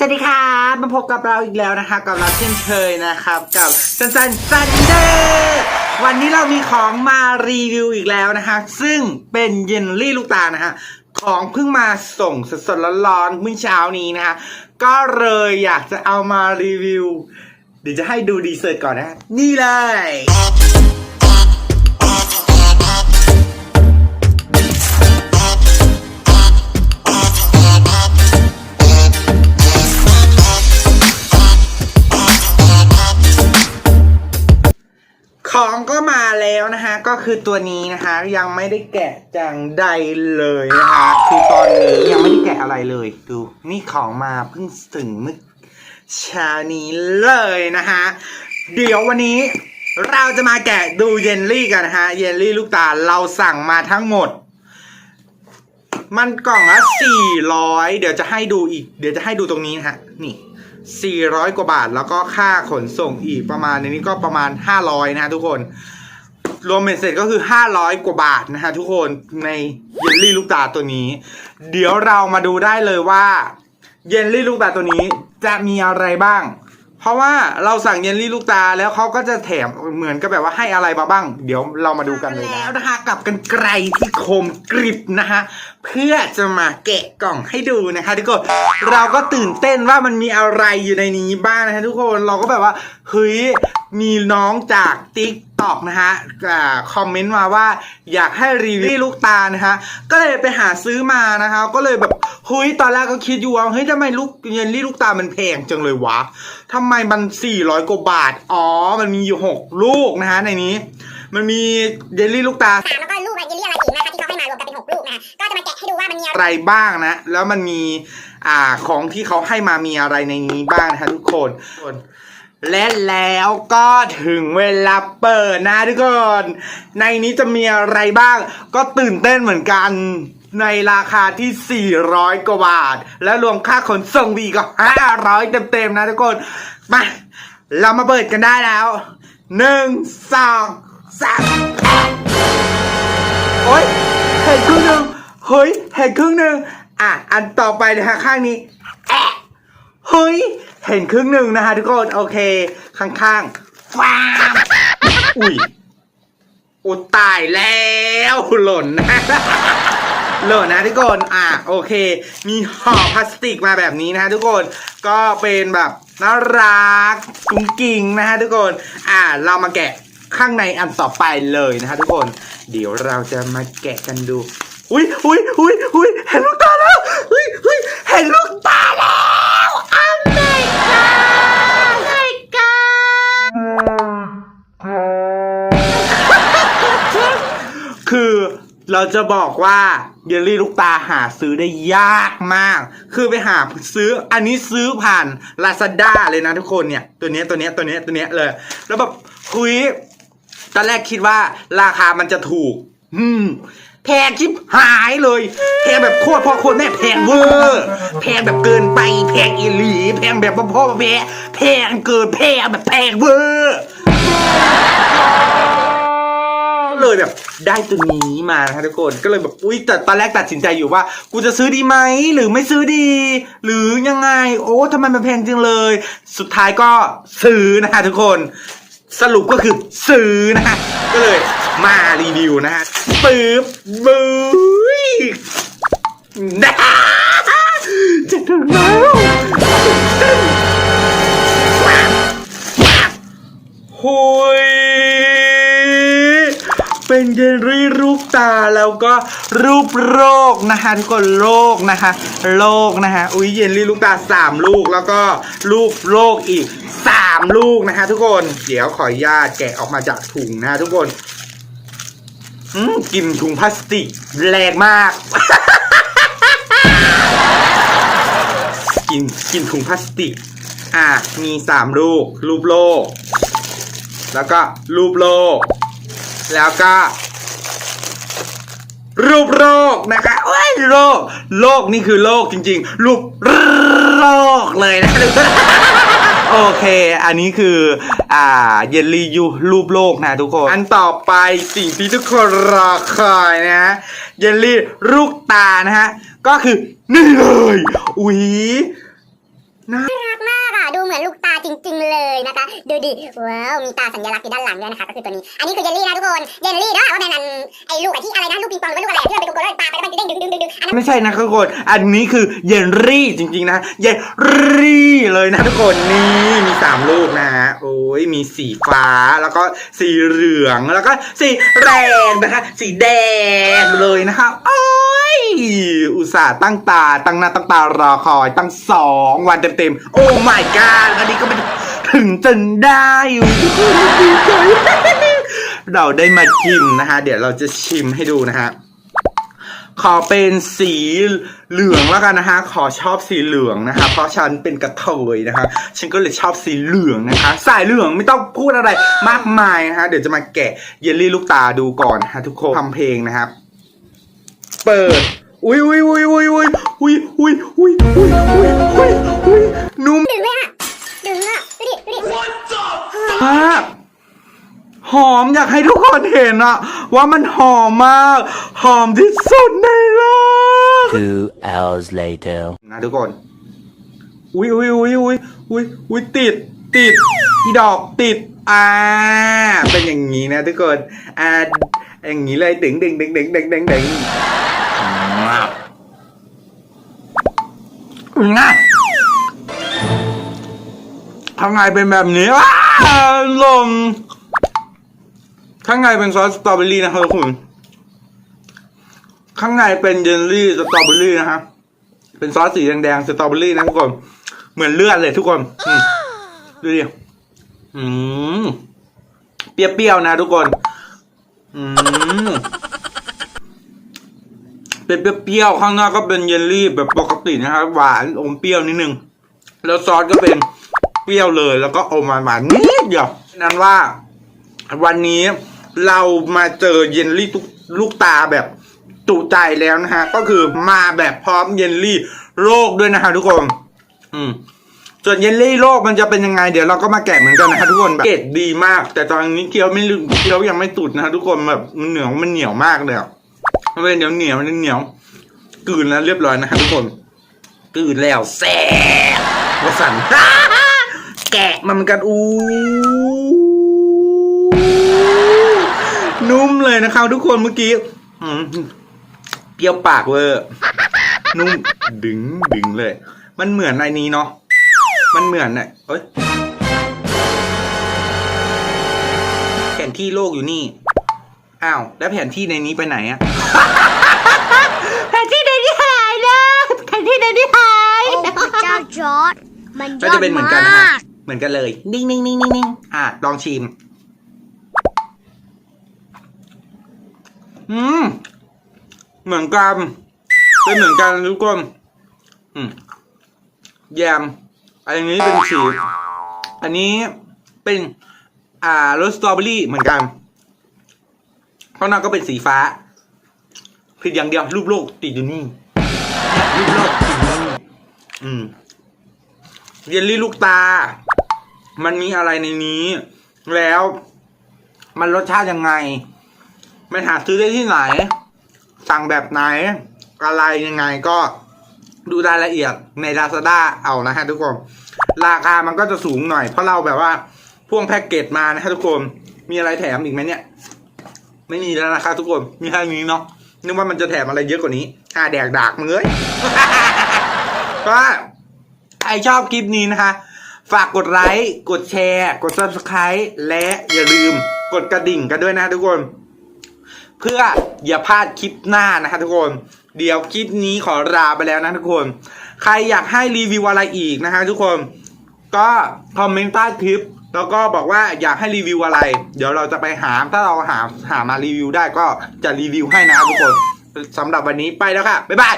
สวัสดีครับมาพบกับเราอีกแล้วนะคะ กับเราเช่นเคยนะครับ กับซันซันซันเดอร์วันนี้เรามีของมารีวิวอีกแล้วนะคะ ซึ่งเป็นเยลลี่ลูกตาลนะฮะของเพิ่งมาส่งสดๆร้อนๆเมื่อเช้านี้นะคะ ก็เลยอยากจะเอามารีวิว เดี๋ยวจะให้ดูดีเซอร์ก่อนนะ นี่เลย ของก็มาแล้วนะคะ ก็คือตัวนี้นะคะ ยังไม่ได้แกะจังใดเลยนะคะ คือตอนนี้ยังไม่ได้แกะอะไรเลย ดู นี่ของมาเพิ่งถึงเมื่อเช้านี้เลยนะคะ เดี๋ยววันนี้เราจะมาแกะดูเยลลี่กันนะคะเยลลี่ลูกตาลเราสั่งมาทั้งหมด มันกล่องละสี่ร้อยเดี๋ยวจะให้ดูอีก เดี๋ยวจะให้ดูตรงนี้นะฮะ นี่ สี่ร้อยกว่าบาท แล้วก็ค่าขนส่งอีกประมาณในนี้ก็ประมาณห้าร้อยนะฮะทุกคน รวมเป็นเสร็จก็คือห้าร้อยกว่าบาทนะฮะทุกคนในเยลลี่ลูกตาตัวนี้ เดี๋ยวเรามาดูได้เลยว่า เยลลี่ลูกตาตัวนี้จะมีอะไรบ้าง เพราะว่าเราสั่งเยลลี่ลูกตาแล้วเขาก็จะแถมเหมือนกับแบบว่าให้อะไรมาบ้าง เดี๋ยวเรามาดูกันเลยนะแล้วนะคะกับกันไกลที่คมกริบนะคะเพื่อจะมาแกะกล่องให้ดูนะคะ ทุกคนเราก็ตื่นเต้นว่ามันมีอะไรอยู่ในนี้บ้างนะคะทุกคนเราก็แบบว่าเฮ้ยมีน้องจากติ๊ก ตอกนะฮะอ่าคอมเมนต์มาว่าอยากให้รีวิวลูกตานะฮะ ก็เลยไปหาซื้อมานะคะ ก็เลยแบบเฮ้ยตอนแรกก็คิดอยู่ว่าเฮ้ยทำไมลูกเยลลี่ลูกตามันแพงจังเลยวะทำไมมัน 400 กว่าบาท อ๋อ มันมีอยู่6ลูกนะฮะในนี้ มันมีเยลลี่ลูกตาสามแล้วก็ลูกเยลลี่อะไรอีกนะคะที่เขาให้มารวมกันเป็นหกลูกนะคะก็จะมาแกะให้ดูว่ามันมีอะไรอะไรบ้างนะ แล้วมันมีอ่าของที่เขาให้มามีอะไรในนี้บ้างนะฮะทุกคน และแล้วก็ถึงเวลาเปิดนะทุกคน ในนี้จะมีอะไรบ้าง ก็ตื่นเต้นเหมือนกัน ในราคาที่ 400 กว่าบาท แล้วรวมค่าขนส่งบีก็ 500 เต็มๆนะทุกคน มา เรามาเปิดกันได้แล้วหนึ่งสองสามโอ๊ยเห็นครึ่งหนึ่งเฮ้ยเห็นครึ่งหนึ่งอะ อันต่อไปนะฮะข้างนี้เฮ้ย เห็นครึ่งหนึ่งนะฮะทุกคนโอเค ข้างๆฟ้ามอุ้ยอุยตายแล้วหล่นนะ หล่นนะทุกคนอะโอเค มีห่อพลาสติกมาแบบนี้นะฮะทุกคนก็เป็นแบบน่ารักกุ้งกิ่งนะฮะทุกคนอะเรามาแกะข้างในอันต่อไปเลยนะฮะทุกคน เดี๋ยวเราจะมาแกะกันดู อุ้ยอุ้ยอุ้ยอุ้ยเห็นลูกตาแล้วอุ้ยอุ้ยเห็นลูกตาแล้ว เราจะบอกว่าเยลลี่ลูกตาหาซื้อได้ยากมาก คือไปหาซื้ออันนี้ซื้อผ่าน Lazada เลยนะทุกคนเนี่ย ตัวเนี้ยตัวเนี้ยตัวเนี้ยตัวเนี้ยเลย แล้วแบบคุยตอนแรกคิดว่าราคามันจะถูก อืมแพงชิบหายเลยแพงแบบโคตรพ่อโคตรแม่แพงเวอร์แพงแบบเกินไปแพงอีหลี แพงแบบพ่อพ่อแม่แพงเกินแพงแบบแพงเวอร์ เลยแบบ ได้ตัวนี้มานะครับทุกคนก็เลยแบบอุ้ยแต่ตอนแรกตัดสินใจอยู่ว่า กูจะซื้อดีไหมหรือไม่ซื้อดี หรือยังไง โอ้ทำไมมันแพงจังเลย สุดท้ายก็ซื้อนะฮะทุกคนสรุปก็คือซื้อนะฮะก็เลยมารีวิวนะฮะปึ๊บบุ้ยนะจะถึงแล้วหุย เป็นเยลลี่รูปตาแล้วก็รูปโรคนะคะทุกคนโรคนะคะโรคนะคะอุ้ยเยลลี่ลูกตาสามลูกแล้วก็รูปโรคอีกสามลูกนะคะ ทุกคนเดี๋ยวขออนุญาตแกะออกมาจากถุงนะทุกคนอืมกลินถุงพลาสติกแรงมากกินกินถุงพลาสติก อะมีสามลูก รูปโลก แล้วก็รูปโลก แล้วก็ รูปโรคนะคะโอ้ยโรคโรคนี่คือโรคจริง ๆ รูปโรคเลยนะโอเค อันนี้คือ อ่า เยลลี่ยูรูปโลกนะทุกคน อันต่อไปสิ่งที่ทุกคนรอคอยนะฮะ เยลลี่ลูกตานะฮะ ก็คือนี่เลย อุ๊ยน่ารักมากอะ ดูเหมือนลูก จริง ๆ เลยนะคะ ดูดิว้าวมีตาสัญลักษณ์อยู่ด้านหลังด้วยนะคะก็คือตัวนี้ อันนี้คือเยลลี่นะทุกคนเยลลี่เด้อว่าแมนอันไอ้ลูกไอ้ที่อะไรนะลูกปิงปองหรือว่าลูกอะไรที่มันเป็นกลมๆแล้วปาไปแล้วมันจะเด้งดึงดึงดึงดึงอันนั้นไม่ใช่นะทุกคนอันนี้คือเยลลี่จริง ๆ นะเยลลี่เลยนะทุกคนนี่มีสามลูกนะฮะโอ้ยมีสีฟ้าแล้วก็สีเหลืองแล้วก็สีแดงนะคะ สีแดงเลยนะคะโอ้ อุตส่าห์ตั้งตา ตั้งหน้าตั้งตารอคอย ตั้งสองวันเต็มๆ โอ้ my god อันนี้ก็เป็นถึงจนได้อยู่ทุกคนดีใจเราได้มากินนะคะ เดี๋ยวเราจะชิมให้ดูนะฮะขอเป็นสีเหลืองแล้วกันนะคะ ขอชอบสีเหลืองนะคะ เพราะฉันเป็นกระเทยนะคะ ฉันก็เลยชอบสีเหลืองนะคะ สายเหลืองไม่ต้องพูดอะไรมากมายนะคะ เดี๋ยวจะมาแกะเยลลี่ลูกตาดูก่อนนะคะทุกคนทำเพลงนะครับ เปิด อุ้ยอุ้ยอุ้ยอุ้ยอุ้ยอุ้ยอุ้ยอุ้ยอุ้ยอุ้ยอุ้ยอุ้ยนุ่มดึงเลยอะดึงอะดูดิดูดิมากหอมอยากให้ทุกคนเห็นอะว่ามันหอมมาก หอมที่สุดในโลก Two hours later. นะทุกคน อุ้ยอุ้ยอุ้ยอุ้ยอุ้ยอุ้ยติดติดอีดอกติดอ่าเป็นอย่างนี้นะทุกคนอ่าอย่างนี้เลยดึงดึงดึงดึงดึงดึงดึง ง่ะข้างในเป็นแบบนี้ลมข้างในเป็นซอสสตรอเบอรี่นะครับทุกคนข้างในเป็นเยลลี่สตรอเบอรี่นะฮะเป็นซอสสีแดงๆสตรอเบอรี่นะทุกคน เหมือนเลือดเลยทุกคนดูดิอืมเปรี้ยวๆนะทุกคน อืม เป็นเปรี้ยวๆข้างนอกก็เป็นเยลลี่แบบปกตินะครับ หวานอมเปรี้ยวนิดนึง แล้วซอสก็เป็นเปรี้ยวเลย แล้วก็อมหวานๆนิดเดียวฉะนั้นว่า วันนี้เรามาเจอเยลลี่ทุกลูกตาแบบจุใจแล้วนะฮะ ก็คือมาแบบพร้อมเยลลี่โรคด้วยนะฮะทุกคน อืมส่วนเยลลี่โลกมันจะเป็นยังไง เดี๋ยวเราก็มาแกะเหมือนกันนะฮะทุกคนแบบเกรดดีมาก แต่ตอนนี้เคี้ยวไม่ลึกเคี้ยวยังไม่ตุดนะฮะทุกคนแบบมันเหนียวมันเหนียวมากเลยอะ มันเป็นเหนียวเหนียวมันเหนียวกลืนแล้วเรียบร้อยนะฮะทุกคนกลืนแล้วแซ่บวสันแกะมันเหมือนกันอู้นุ่มเลยนะครับ ทุกคนเมื่อกี้อืมเปรี้ยวปากเวอร์นุ่มดึงดึงเลย มันเหมือนไอ้นี้เนาะมันเหมือนเนี่ยเอ้ยแผนที่โลกอยู่นี่อ้าวแล้วแผนที่ในนี้ไปไหนอะ แผนที่ในนี้หายนะแผนที่ในนี้หาย โอ้ พระเจ้าจอร์ดมันยก็อจะดเป็นเหมือนมากันนะฮะกเหมือนกันเลย นิ่งนิ่งนิ่งนิ่งนิ่งอะ ลองชิม อืม เหมือนกัน เป็นเหมือนกันทุกคน อืม แยม อันนี้เป็นสีอันนี้เป็น อ่ารสสตรอเบอรี่เหมือนกัน ข้างนอกก็เป็นสีฟ้า ผิดอย่างเดียวรูปโลกติดอยู่นี่ รูปโลกติดอยู่นี่ อืม เยลลี่ลูกตา มันมีอะไรในนี้ แล้ว มันรสชาติยังไง มันหาซื้อได้ที่ไหน สั่งแบบไหน อะไรยังไงก็ดูรายละเอียดใน Lazada เอานะฮะทุกคน ราคามันก็จะสูงหน่อย เพราะเราแบบว่าพ่วงแพ็กเกจมานะฮะทุกคน มีอะไรแถมอีกไหมเนี่ย ไม่มีแล้วนะครับทุกคน มีแค่นี้เนาะ นึกว่ามันจะแถมอะไรเยอะกว่านี้อ่าแดกดากมึงเอ้ยก็ ครชอบคลิปนี้นะคะ ฝากกดไลค์ กดแชร์ กด subscribe และอย่าลืมกดกระดิ่งกันด้วยนะทุกคน เพื่ออย่าพลาดคลิปหน้านะคะทุกคน เดี๋ยวคลิปนี้ขอลาไปแล้วนะทุกคน ใครอยากให้รีวิวอะไรอีกนะคะทุกคน ก็คอมเมนต์ใต้คลิปแล้วก็บอกว่าอยากให้รีวิวอะไร เดี๋ยวเราจะไปหา ถ้าเราหาหามารีวิวได้ก็จะรีวิวให้นะครับทุกคนสำหรับวันนี้ไปแล้วค่ะ บ๊ายบาย